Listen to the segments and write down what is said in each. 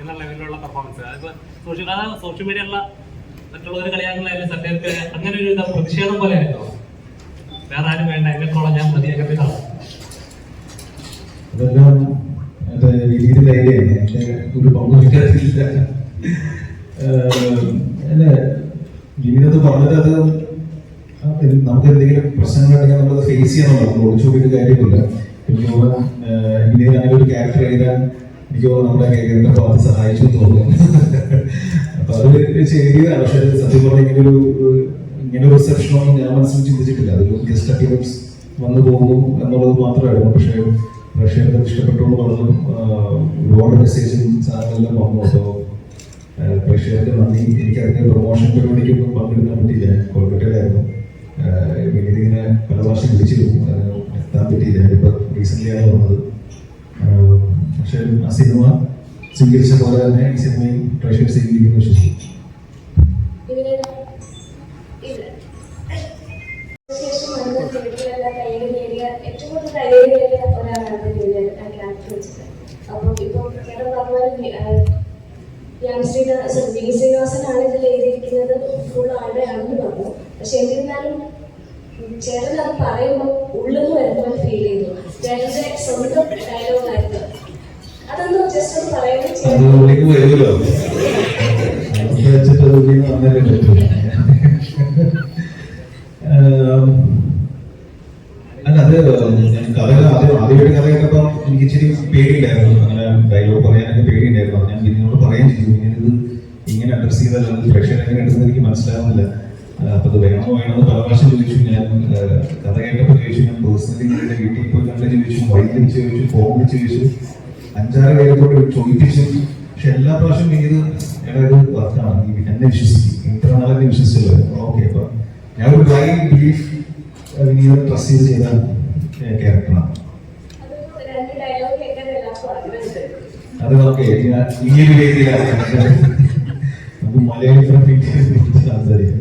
എന്ന ലെവലിലുള്ള പെർഫോമൻസ് അതിപ്പോ സോഷ്യൽ അതാ സോഷ്യൽ മീഡിയയിലുള്ള മറ്റുള്ളവർ കളിയാക്കലായാലും സത്യത്തിൽ അങ്ങനെ ഒരു പ്രതിഷേധം പോലെ ആയിരുന്നു. വേറെ ആരും വേണ്ട എന്നെത്തോളം ഞാൻ മതി അങ്ങനത്തെ ഇതാണ് അതെല്ലാം എന്റെ വിനീതിന്റെ ഐഡിയയാണ്. എന്റെ ഒരു പങ്കുവയ്ക്കാറില്ല അല്ലെ വിനീതത്ത് പറഞ്ഞത് അത് നമുക്ക് എന്തെങ്കിലും പ്രശ്നങ്ങളുണ്ടെങ്കിൽ നമ്മളത് ഫേസ് ചെയ്യണമല്ലോ. നമ്മൾ ഒളിച്ചോടിയിട്ട് കാര്യമില്ല. പിന്നെ ഇങ്ങനെ ഒരു ക്യാരക്ടർ എഴുതാൻ എനിക്ക് നമ്മുടെ കേരളത്തിന്റെ ഭാഗത്ത് സഹായിച്ചു തോന്നുന്നു. അപ്പൊ അത് ചെയ്തതാണ് പക്ഷെ സത്യം പറഞ്ഞ ഇങ്ങനെ ഒരു ഇങ്ങനെ ഒരു റിസപ്ഷനൊന്നും ഞാൻ മനസ്സിൽ ചിന്തിച്ചിട്ടില്ല. അതൊരു ഗസ്റ്റ് അറ്റൻഡൻസ് വന്നു പോകുന്നു എന്നുള്ളത് മാത്രമായിരുന്നു. പക്ഷേ അത് ഇഷ്ടപ്പെട്ടോണ്ട് പറഞ്ഞു ഒരുപാട് മെസ്സേജും സാധനങ്ങളെല്ലാം വന്നു. അപ്പോൾ പ്രേക്ഷകർക്ക് നന്ദി. എനിക്ക് അതിന്റെ പ്രൊമോഷൻ പരിപാടിക്കൊന്നും പങ്കെടുക്കാൻ പറ്റിയില്ല. കൊൽക്കട്ടയിലായിരുന്നു ഇങ്ങനെ പല പ്രാവശ്യം വിളിച്ചിരുന്നു. എത്താൻ പറ്റിയില്ല. ഇപ്പൊ റീസെന്റ് ആണ് വന്നത്. ആ സിനിമ സ്വീകരിച്ച പോലെ തന്നെ ഈ സിനിമയും പ്രേക്ഷകർ സ്വീകരിക്കുന്നു വിശ്വസിക്കുന്നു ഇതിനൊരു ഇത് ശേഷം. വന്ന് തിയേറ്ററിലെല്ലാം കയ്യടി നേടിയ ഏറ്റവും കൂടുതൽ കയ്യടി നേടിയ ഒരാളാണ് ജൂനിയർ ക്യാരക്ടർ വെച്ചത് അപ്പം ഇപ്പം ചേട്ടൻ പറഞ്ഞ യാൻ ശ്രീനിവാസൻ വി ശ്രീനിവാസനാണ് ഇതിൽ എഴുതിയിരിക്കുന്നത് ഫുൾ ആളുടെയാണെന്ന് പറഞ്ഞു പക്ഷെ എന്നിരുന്നാലും ചേട്ടൻ അത് പറയുമ്പോൾ ഉള്ളിൽ ചേട്ടൻ അങ്ങനെ പറ്റൂ അല്ല അത് കഥ ആദ്യം ആദ്യമായിട്ട് കഥ കേട്ടപ്പം എനിക്ക് ഇച്ചിരി പേടിയുണ്ടായിരുന്നു. അങ്ങനെ ഡയലോഗ് പറയാനൊക്കെ പേടിയുണ്ടായിരുന്നു. ഞാൻ ഇതിനോട് പറയാൻ ചെയ്തു. ഇങ്ങനെ ഇത് ഇങ്ങനെ അഡ്രസ് ചെയ്താൽ അത് പ്രേക്ഷകർ എങ്ങനെ എടുത്തെന്ന് എനിക്ക് മനസ്സിലാവുന്നില്ല. അപ്പൊ അത് വേണോ വേണോ പല പ്രാവശ്യം ചോദിച്ചു. ഞാൻ കഥ കേട്ടപ്പോൾ ചോദിച്ചു ഞാൻ പേഴ്സണലി എന്റെ വീട്ടിൽ പോയി കണ്ട് ചോദിച്ചു വഴി ചോദിച്ചു ഫോൺ ചോദിച്ചു. അഞ്ചാറ് പേരെ കൂടെ ചോദിപ്പിച്ചു പക്ഷെ എല്ലാ പ്രാവശ്യം എടാ ഇത് വർക്കാണ് എന്നെ വിശ്വസിക്കും. ഇത്ര നാളെ വിശ്വസിച്ചല്ലോ ഓക്കെ അപ്പൊ ഞാൻ ഒരു ഡ്രൈ ബിലീഫ് വിനീതം ട്രസ്റ്റ് ചെയ്ത് ക്യാരക്ടറാണ് അത് ഓക്കെ ഈ ഒരു രീതിയിലാണ്. നമുക്ക് മലയാളി സംസാരിക്കാം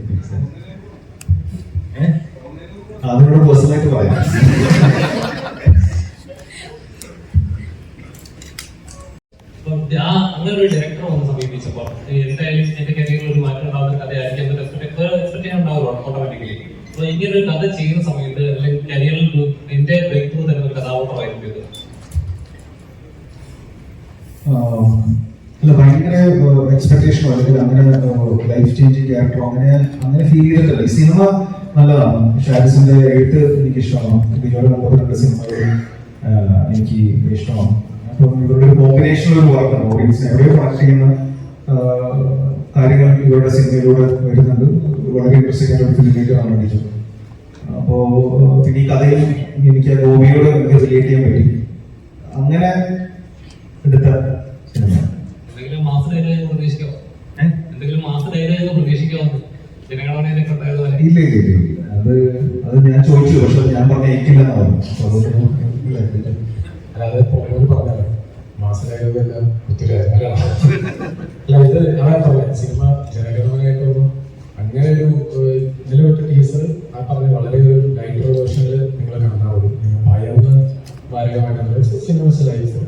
ഏഹ് അതിനോട് പേഴ്സണലായിട്ട് പറയാം അപ്പം ആ അങ്ങനെ ഒരു ഡയറക്ടർ വന്ന് സമീപിച്ചപ്പോൾ എന്തായാലും എന്റെ കരിയറിൽ ഒരു മാറ്റം ഉണ്ടാവുന്ന കഥയായിരിക്കും എന്ന് ഉണ്ടാവുമല്ലോ ഓട്ടോമാറ്റിക്കലി അപ്പൊ ഇങ്ങനെ ഒരു കഥ ചെയ്യുന്ന സമയത്ത് അല്ലെങ്കിൽ കരിയറിൽ എന്റെ ബ്രേക്ക് ത്രൂ തന്നെ ഒരു കഥാപാത്രമായിരുന്നു ഇത് അല്ല ഭയങ്കര എക്സ്പെക്ടേഷൻ അല്ലെങ്കിൽ അങ്ങനെ ലൈഫ് ചേഞ്ചിങ് ക്യാരക്ടറോ അങ്ങനെ അങ്ങനെ ഫീൽ ചെയ്തിട്ടില്ല. ഈ സിനിമ നല്ലതാണ്. ഷാരിസിന്റെ എഴുത്ത് എനിക്ക് ഇഷ്ടമാണ് ബിജോയുടെ മുമ്പത്തെ സിനിമകൾ എനിക്ക് ഇഷ്ടമാണ്. അപ്പം ഇവരുടെ ഒരു കോമ്പിനേഷൻ ഒരു വർക്കാണ് ഓഡിയൻസിനെ എവിടെയോ കണക്ട് ചെയ്യുന്ന കാര്യങ്ങൾ ഇവരുടെ സിനിമയിലൂടെ വരുന്നുണ്ട്. വളരെ ഇൻട്രസ്റ്റിംഗ് ആയിട്ട് ഒരു ഫിലിമേക്ക് കാണാൻ വേണ്ടിയിട്ട്. അപ്പോ പിന്നെ ഈ കഥയിൽ എനിക്ക് ആ ഗോപിയോട് എനിക്ക് റിലേറ്റ് ചെയ്യാൻ പറ്റി. അങ്ങനെ എടുത്ത സിനിമ ഇല്ല ഇല്ല അത് അത്? എന്തെങ്കിലും മാസ ഡയലോഗ് പ്രതീക്ഷിക്കാമോ ജനഗണമനയിലെ കണ്ടായതുപോലെ ഇല്ല. അല്ലാതെ ഒരു പറഞ്ഞത് മാസലേഖകെല്ലാം ഒത്തിരി അല്ല ഇത് ഞാൻ പറയാം. സിനിമ ജനകരമായിട്ടൊന്നും അങ്ങനെ ഒരു നിലവിട്ട ടീസർ ആ പറഞ്ഞ വളരെ ഒരു ലൈറ്റ് വേർഷനിൽ നിങ്ങൾ കാണാവുള്ളൂ. നിങ്ങൾ ഭയന്ന് ഭാരകമായിട്ടുള്ള സിനിമ ലൈഫ്